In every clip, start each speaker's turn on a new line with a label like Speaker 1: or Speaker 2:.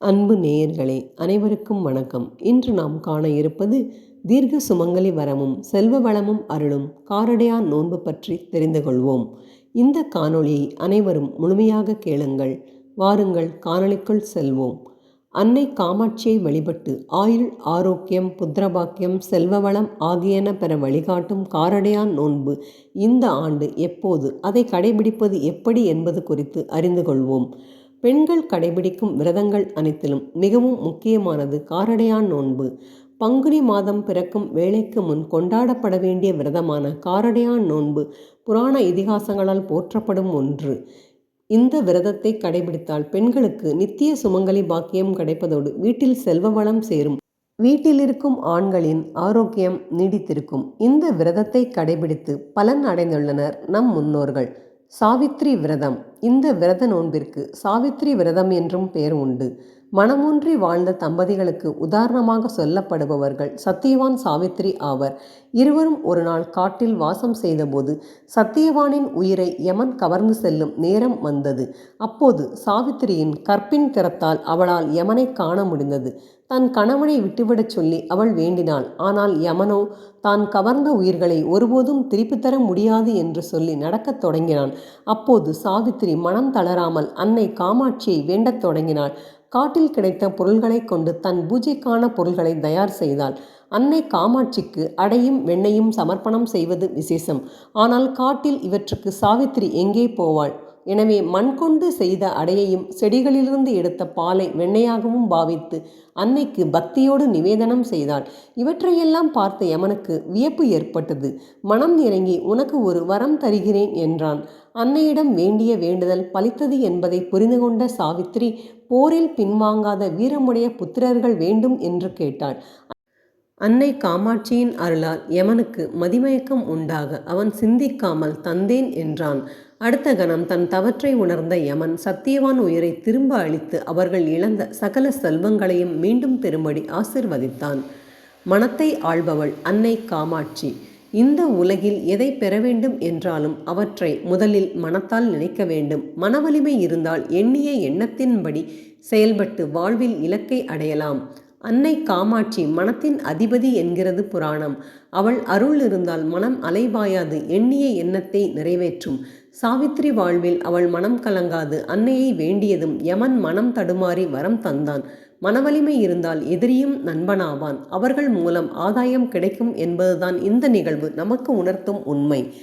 Speaker 1: அன்பு நேயர்களே அனைவருக்கும் வணக்கம். இன்று நாம் காண இருப்பது தீர்க்க சுமங்கலி வரமும் செல்வ வளமும் அருளும் காரடையான் நோன்பு பற்றி தெரிந்து கொள்வோம். இந்த காணொளியை அனைவரும் முழுமையாக கேளுங்கள் வாருங்கள் காணொளிக்குள் செல்வோம். அன்னை காமாட்சியை வழிபட்டு ஆயுள் ஆரோக்கியம் புத்திரபாக்கியம் செல்வ வளம் ஆகியன பெற வழிகாட்டும் காரடையான் நோன்பு இந்த ஆண்டு எப்போது அதை கடைபிடிப்பது எப்படி என்பது குறித்து அறிந்து கொள்வோம். பெண்கள் கடைபிடிக்கும் விரதங்கள் அனைத்திலும் மிகவும் முக்கியமானது காரடையான் நோன்பு. பங்குனி மாதம் பிறக்கும் வேலைக்கு முன் கொண்டாடப்பட வேண்டிய விரதமான காரடையான் நோன்பு புராண இதிகாசங்களால் போற்றப்படும் ஒன்று. இந்த விரதத்தை கடைபிடித்தால் பெண்களுக்கு நித்திய சுமங்கலி பாக்கியம் கிடைப்பதோடு வீட்டில் செல்வ வளம் சேரும். வீட்டில் இருக்கும் ஆண்களின் ஆரோக்கியம் நீடித்திருக்கும். இந்த விரதத்தை கடைபிடித்து பலன் அடைந்துள்ளனர் நம் முன்னோர்கள். சாவித்ரி விரதம். இந்த விரத நோன்பிற்கு சாவித்ரி விரதம் என்றும் பெயர் உண்டு. மனமூன்றி வாழ்ந்த தம்பதிகளுக்கு உதாரணமாக சொல்லப்படுபவர்கள் சத்தியவான் சாவித்ரி ஆவர். இருவரும் ஒரு நாள் காட்டில் வாசம் செய்தபோது சத்தியவானின் உயிரை யமன் கவர்ந்து செல்லும் நேரம் வந்தது. அப்போது சாவித்திரியின் கற்பின் திறத்தால் அவளால் யமனை காண முடிந்தது. தன் கணவனை விட்டுவிடச் சொல்லி அவள் வேண்டினாள். ஆனால் யமனோ தான் கவர்ந்த உயிர்களை ஒருபோதும் திருப்பித் தர முடியாது என்று சொல்லி நடக்கத் தொடங்கினான். அப்போது சாவித்திரி மனம் தளராமல் அன்னை காமாட்சியை வேண்டத் தொடங்கினாள். காட்டில் கிடைத்த பொருள்களை கொண்டு தன் பூஜைக்கான பொருள்களை தயார் செய்தாள். அன்னை காமாட்சிக்கு அடையும் வெண்ணையும் சமர்ப்பணம் செய்வது விசேஷம். ஆனால் காட்டில் இவற்றுக்கு சாவித்திரி எங்கே போவாள்? எனவே மண் கொண்டு செய்த அடையையும் செடிகளிலிருந்து எடுத்த பாலை வெண்ணையாகவும் பாவித்து அன்னைக்கு பக்தியோடு நிவேதனம் செய்தாள். இவற்றையெல்லாம் பார்த்த யமனுக்கு வியப்பு ஏற்பட்டது. மனம் இறங்கி உனக்கு ஒரு வரம் தருகிறேன் என்றான். அன்னையிடம் வேண்டிய வேண்டுதல் பலித்தது என்பதை புரிந்து கொண்ட சாவித்திரி போரில் பின்வாங்காத வீரமுடைய புத்திரர்கள் வேண்டும் என்று கேட்டாள். அன்னை காமாட்சியின் அருளால் யமனுக்கு மதிமயக்கம் உண்டாக அவன் சிந்திக்காமல் தந்தேன் என்றான். அடுத்த கணம் தன் தவற்றை உணர்ந்த யமன் சத்தியவான் உயிரை திரும்ப அளித்து அவர்கள் இழந்த சகல செல்வங்களையும் மீண்டும் பெறும்படி ஆசிர்வதித்தான். மனத்தை ஆள்பவள் அன்னை காமாட்சி. இந்த உலகில் எதை பெற வேண்டும் என்றாலும் அவற்றை முதலில் மனத்தால் நினைக்க வேண்டும். மனவலிமை இருந்தால் எண்ணிய எண்ணத்தின்படி செயல்பட்டு வாழ்வில் இலக்கை அடையலாம். அன்னை காமாட்சி மனத்தின் அதிபதி என்கிறது புராணம். அவள் அருள் இருந்தால் மனம் அலைபாயாது எண்ணிய எண்ணத்தை நிறைவேற்றும். சாவித்ரி வாழ்வில் அவள் மனம் கலங்காது அன்னையை வேண்டியதும் யமன் மனம் தடுமாறி வரம் தந்தான். மனவலிமை இருந்தால் எதிரியும் நண்பனாவான். அவர்கள் மூலம் ஆதாயம் கிடைக்கும் என்பதுதான் இந்த நிகழ்வு. நமக்கு உணர்த்தும் உண்மை.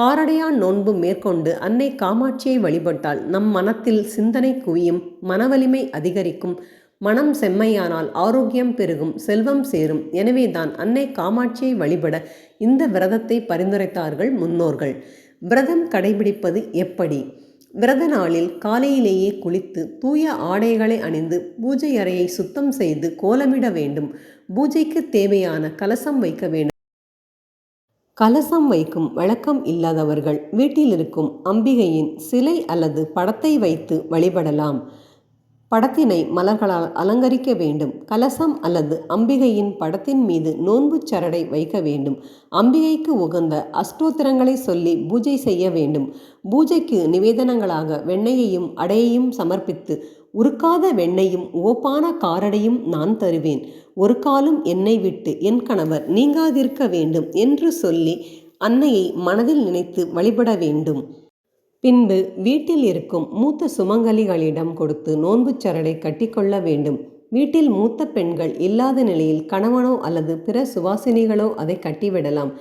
Speaker 1: காரடையான் நோன்பு மேற்கொண்டு அன்னை காமாட்சியை வழிபட்டால் நம் மனத்தில் சிந்தனை குவியும் மனவலிமை அதிகரிக்கும். மனம் செம்மையானால் ஆரோக்கியம் பெருகும் செல்வம் சேரும். எனவேதான் அன்னை காமாட்சியை வழிபட இந்த விரதத்தை பரிந்துரைத்தார்கள் முன்னோர்கள். விரதம் கடைபிடிப்பது எப்படி? விரத நாளில் காலையிலேயே குளித்து தூய ஆடைகளை அணிந்து பூஜை அறையை சுத்தம் செய்து கோலமிட வேண்டும். பூஜைக்கு தேவையான கலசம் வைக்க வேண்டும். கலசம் வைக்கும் வழக்கம் இல்லாதவர்கள் வீட்டில் இருக்கும் அம்பிகையின் சிலை அல்லது படத்தை வைத்து வழிபடலாம். படத்தினை மலர்களால் அலங்கரிக்க வேண்டும். கலசம் அல்லது அம்பிகையின் படத்தின் மீது நோன்பு சரடை வைக்க வேண்டும். அம்பிகைக்கு உகந்த அஷ்டோத்திரங்களை சொல்லி பூஜை செய்ய வேண்டும். பூஜைக்கு நிவேதனங்களாக வெண்ணையையும் அடையையும் சமர்ப்பித்து உருக்காத வெண்ணையும் ஓப்பான காரடையும் நான் தருவேன். ஒரு காலும் என்னை விட்டு என் கணவர் நீங்காதிருக்க வேண்டும் என்று சொல்லி அன்னையை மனதில் நினைத்து வழிபட வேண்டும். பின்பு வீட்டில் இருக்கும் மூத்த சுமங்கலிகளிடம் கொடுத்து நோன்புச் சரடை கட்டிக்கொள்ள வேண்டும். வீட்டில் மூத்த பெண்கள் இல்லாத நிலையில் கணவனோ அல்லது பிற சுவாசினிகளோ அதை கட்டிவிடலாம்.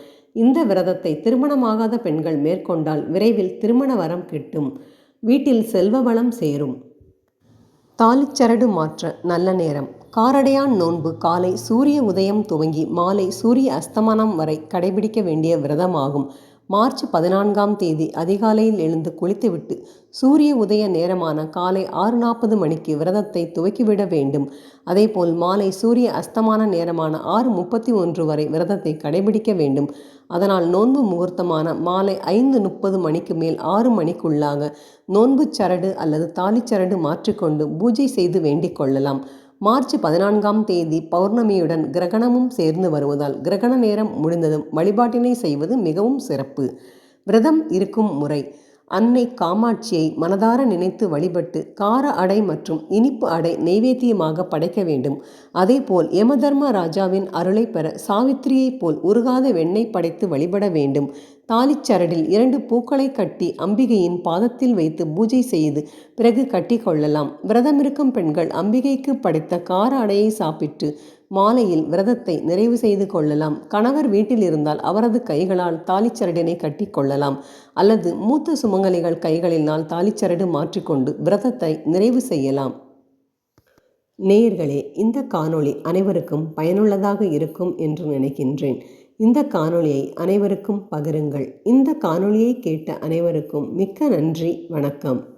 Speaker 1: இந்த விரதத்தை திருமணமாகாத பெண்கள் மேற்கொண்டால் விரைவில் திருமண வரம் கிட்டும். வீட்டில் செல்வ வளம் சேரும். தாலிச்சரடு மாற்ற நல்ல நேரம். காரடையான் நோன்பு காலை சூரிய உதயம் துவங்கி மாலை சூரிய அஸ்தமனம் வரை கடைபிடிக்க வேண்டிய விரதமாகும். மார்ச் பதினான்காம் தேதி அதிகாலையில் எழுந்து குளித்துவிட்டு சூரிய உதய நேரமான காலை ஆறு நாற்பது மணிக்கு விரதத்தை துவக்கிவிட வேண்டும். அதேபோல் மாலை சூரிய அஸ்தமான நேரமான ஆறு முப்பத்தி ஒன்று வரை விரதத்தை கடைபிடிக்க வேண்டும். அதனால் நோன்பு முகூர்த்தமான மாலை ஐந்து முப்பது மணிக்கு மேல் ஆறு மணிக்குள்ளாக நோன்பு சரடு அல்லது தாலிச்சரடு மாற்றிக்கொண்டு பூஜை செய்து வேண்டிக் கொள்ளலாம். மார்ச் பதினான்காம் தேதி பௌர்ணமியுடன் கிரகணமும் சேர்ந்து வருவதால் கிரகண நேரம் முடிந்ததும் வழிபாட்டினை செய்வது மிகவும் சிறப்பு. விரதம் இருக்கும் முறை. அன்னை காமாட்சியை மனதார நினைத்து வழிபட்டு கார அடை மற்றும் இனிப்பு அடை நெய்வேத்தியமாக படைக்க வேண்டும். அதேபோல் யமதர்ம ராஜாவின் அருளை பெற சாவித்திரியைப் போல் உருகாத வெண்ணெய் படைத்து வழிபட வேண்டும். தாலிச்சரடில் இரண்டு பூக்களை கட்டி அம்பிகையின் பாதத்தில் வைத்து பூஜை செய்து பிறகு கட்டி கொள்ளலாம். விரதமிருக்கும் பெண்கள் அம்பிகைக்கு படைத்த கார அடையை சாப்பிட்டு மாலையில் விரதத்தை நிறைவு செய்து கொள்ளலாம். கணவர் வீட்டில் இருந்தால் அவரது கைகளால் தாலிச்சரடினை கட்டி கொள்ளலாம். அல்லது மூத்த சுமங்கலிகள் கைகளினால் தாலிச்சரடு மாற்றிக்கொண்டு விரதத்தை நிறைவு செய்யலாம். நேயர்களே இந்த காணொளி அனைவருக்கும் பயனுள்ளதாக இருக்கும் என்று நினைக்கின்றேன். இந்த காணொளியை அனைவருக்கும் பகிருங்கள். இந்த காணொளியை கேட்ட அனைவருக்கும் மிக்க நன்றி. வணக்கம்.